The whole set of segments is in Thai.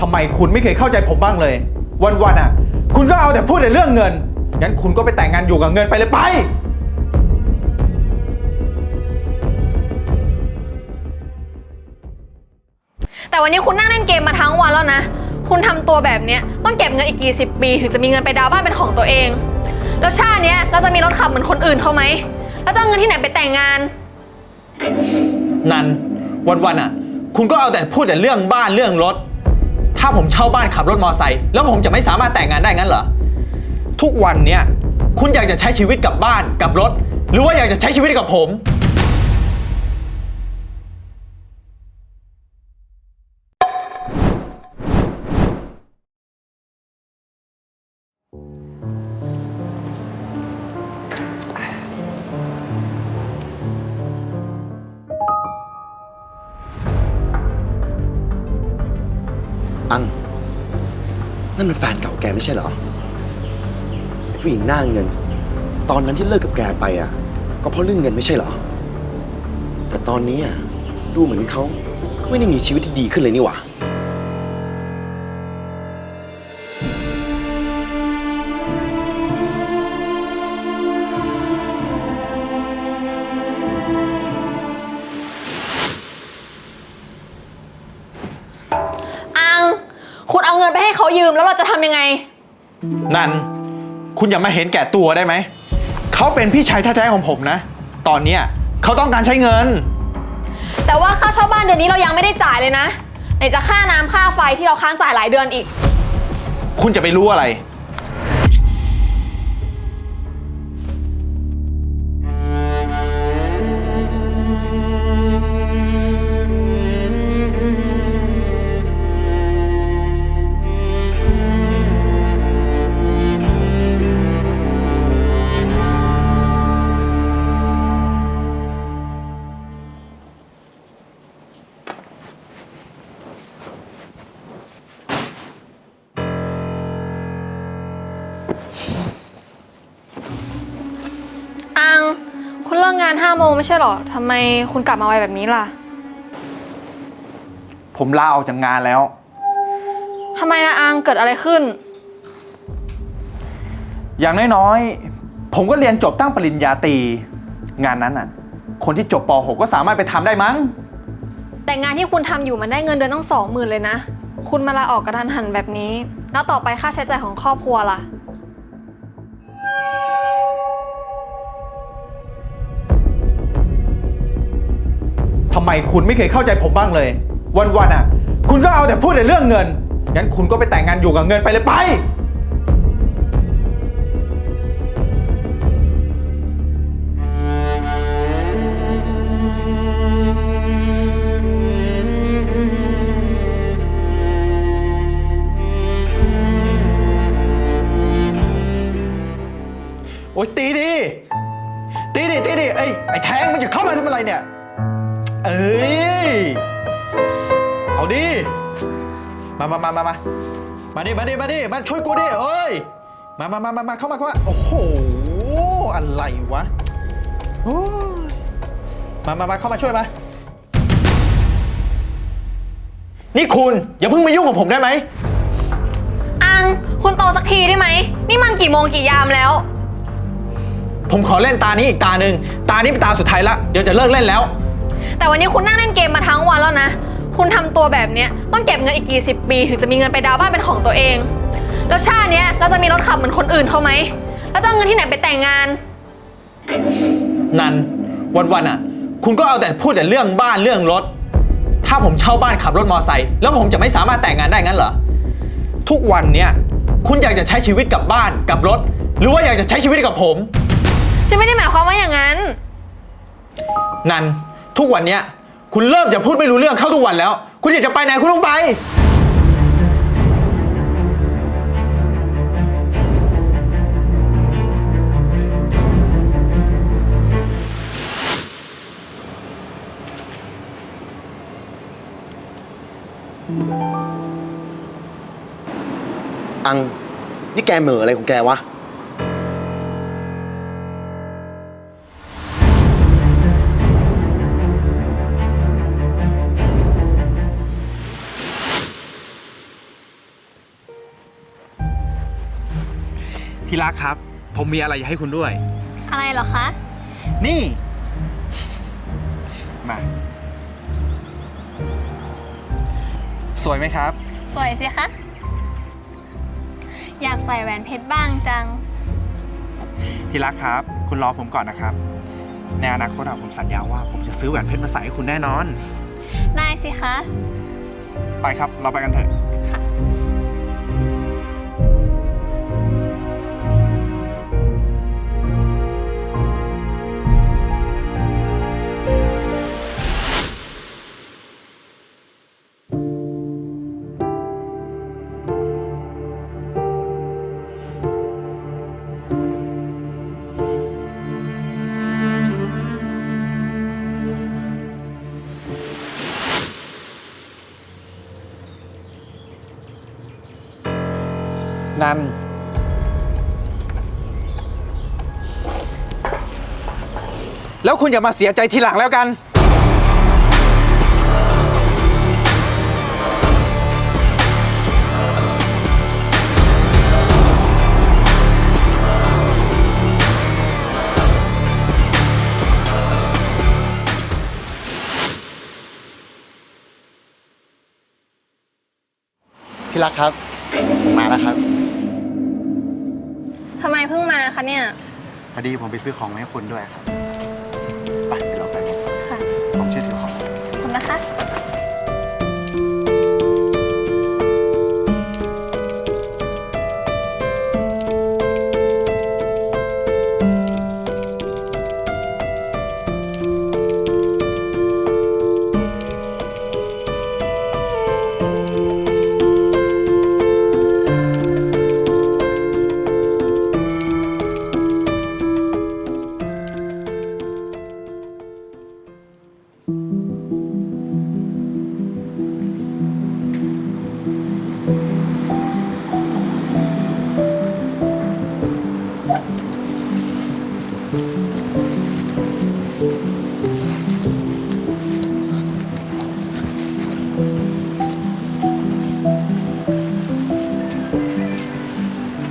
ทำไมคุณไม่เคยเข้าใจผมบ้างเลย วันๆอะ คุณก็เอาแต่พูดแต่เรื่องเงิน งั้นคุณก็ไปแต่งงานอยู่กับเงินไปเลยไป แต่วันนี้คุณนั่งเล่นเกมมาทั้งวันแล้วนะ คุณทำตัวแบบเนี้ยต้องเก็บเงินอีกกี่สิบปี ถึงจะมีเงินไปดาวน์บ้านเป็นของตัวเอง แล้วชาติเนี้ยเราจะมีรถขับเหมือนคนอื่นเขาไหม แล้วจะเอาเงินที่ไหนไปแต่งงาน นันวันๆอะ คุณก็เอาแต่พูดแต่เรื่องบ้านเรื่องรถ ถ้าผมเช่าบ้านขับรถมอไซค์แล้วผมจะไม่สามารถแต่งงานได้งั้นเหรอ ทุกวันเนี้ยคุณอยากจะใช้ชีวิตกับบ้านกับรถ หรือว่าอยากจะใช้ชีวิตกับผม อัง นั่นมันแฟนเก่าแกไม่ใช่เหรอไอ้ผู้หญิงหน้าเงิน ตอนนั้นที่เลิกกับแกไปอะ ก็เพราะเรื่องเงินไม่ใช่เหรอ แต่ตอนนี้อะดูเหมือนเขาก็ไม่ได้มีชีวิตที่ดีขึ้นเลยนี่หว่า ยืมแล้วเราจะทำยังไง นันคุณอย่ามาเห็นแก่ตัวได้ไหม เขาเป็นพี่ชายแท้ๆของผมนะ ตอนเนี้ยเขาต้องการใช้เงิน แต่ว่าค่าเช่าบ้านเดือนนี้เรายังไม่ได้จ่ายเลยนะไหนจะค่าน้ำค่าไฟที่เราค้างจ่ายหลายเดือนอีก คุณจะไปรู้อะไร งาน5โมงไม่ใช่เหรอทำไมคุณกลับมาไวแบบนี้ล่ะผมลาออกจากงานแล้ว ทำไมนะอังเกิดอะไรขึ้น อย่างน้อยๆ ผมก็เรียนจบตั้งปริญญาตรีงานนั้นน่ะ คนที่จบป .6 ก็สามารถไปทำได้มั้ง แต่งานที่คุณทำอยู่มันได้เงินเดือนต้องสองหมื่นเลยนะ คุณมาลาออกกระทันหันแบบนี้ แล้วต่อไปค่าใช้จ่ายของครอบครัวล่ะ ทำไมคุณไม่เคยเข้าใจผมบ้างเลย วันๆอะ คุณก็เอาแต่พูดแต่เรื่องเงินงั้นคุณก็ไปแต่งงานอยู่กับเงินไปเลยไป ดิมามามามามามาดิมาดิมาดิมาช่วยกูดิเอ้ยมามามามามาเข้ามาเข้ามาโอ้โหอะไรวะโอ้ยมามามาเข้ามาช่วยมานี่คุณอย่าเพิ่งมายุ่งกับผมได้ไหมอัง คุณโตสักทีได้ไหม นี่มันกี่โมงกี่ยามแล้ว ผมขอเล่นตานี้อีกตาหนึ่งตานี้เป็นตาสุดท้ายละเดี๋ยวจะเลิกเล่นแล้ว แต่วันนี้คุณนั่งเล่นเกมมาทั้งวันแล้วนะ คุณทำตัวแบบเนี้ยต้องเก็บเงินอีกกี่สิบปี ถึงจะมีเงินไปดาวน์บ้านเป็นของตัวเอง แล้วชาติเนี้ยเราจะมีรถขับเหมือนคนอื่นเขาไหมแล้วจะเอาเงินที่ไหนไปแต่งงาน นันวันๆอะ คุณก็เอาแต่พูดแต่เรื่องบ้านเรื่องรถ ถ้าผมเช่าบ้านขับรถมอไซค์แล้วผมจะไม่สามารถแต่งงานได้งั้นเหรอ ทุกวันเนี้ยคุณอยากจะใช้ชีวิตกับบ้านกับรถ หรือว่าอยากจะใช้ชีวิตกับผม ฉันไม่ได้หมายความว่าอย่างนั้น นันทุกวันเนี้ย คุณเริ่มจะพูดไม่รู้เรื่องเข้าทุกวันแล้ว คุณอยากจะไปไหนคุณต้องไป อัง นี่แกเหม่ออะไรของแกวะ ที่รักครับ ผมมีอะไรอยากให้คุณด้วย อะไรเหรอคะ นี่ มา สวยไหมครับ สวยสิคะ อยากใส่แหวนเพชรบ้างจัง ที่รักครับ คุณรอผมก่อนนะครับ ในอนาคตอะผมสัญญาว่า ผมจะซื้อแหวนเพชรมาใส่ให้คุณแน่นอน ได้สิคะ ไปครับ เราไปกันเถอะ นันแล้วคุณอย่ามาเสียใจทีหลังแล้วกัน ที่รักครับมมาแล้วครับ ทำไมเพิ่งมาคะเนี่ย พอดีผมไปซื้อของมาให้คุณด้วยครับ ไปเดี๋ยวเราไปกันค่ะ ผมช่วยถือของ ขอบคุณนะคะ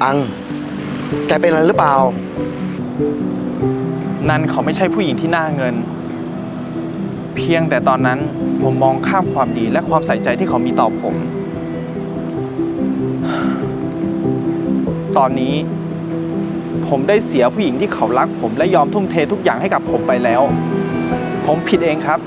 อัง แกเป็นอะไรหรือเปล่า นันเขาไม่ใช่ผู้หญิงที่น่าเงิน เพียงแต่ตอนนั้นผมมองข้ามความดีและความใส่ใจที่เขามีต่อผม ตอนนี้ ผมได้เสียผู้หญิงที่เขารักผมและยอมทุ่มเททุกอย่างให้กับผมไปแล้ว ผมผิดเองครับ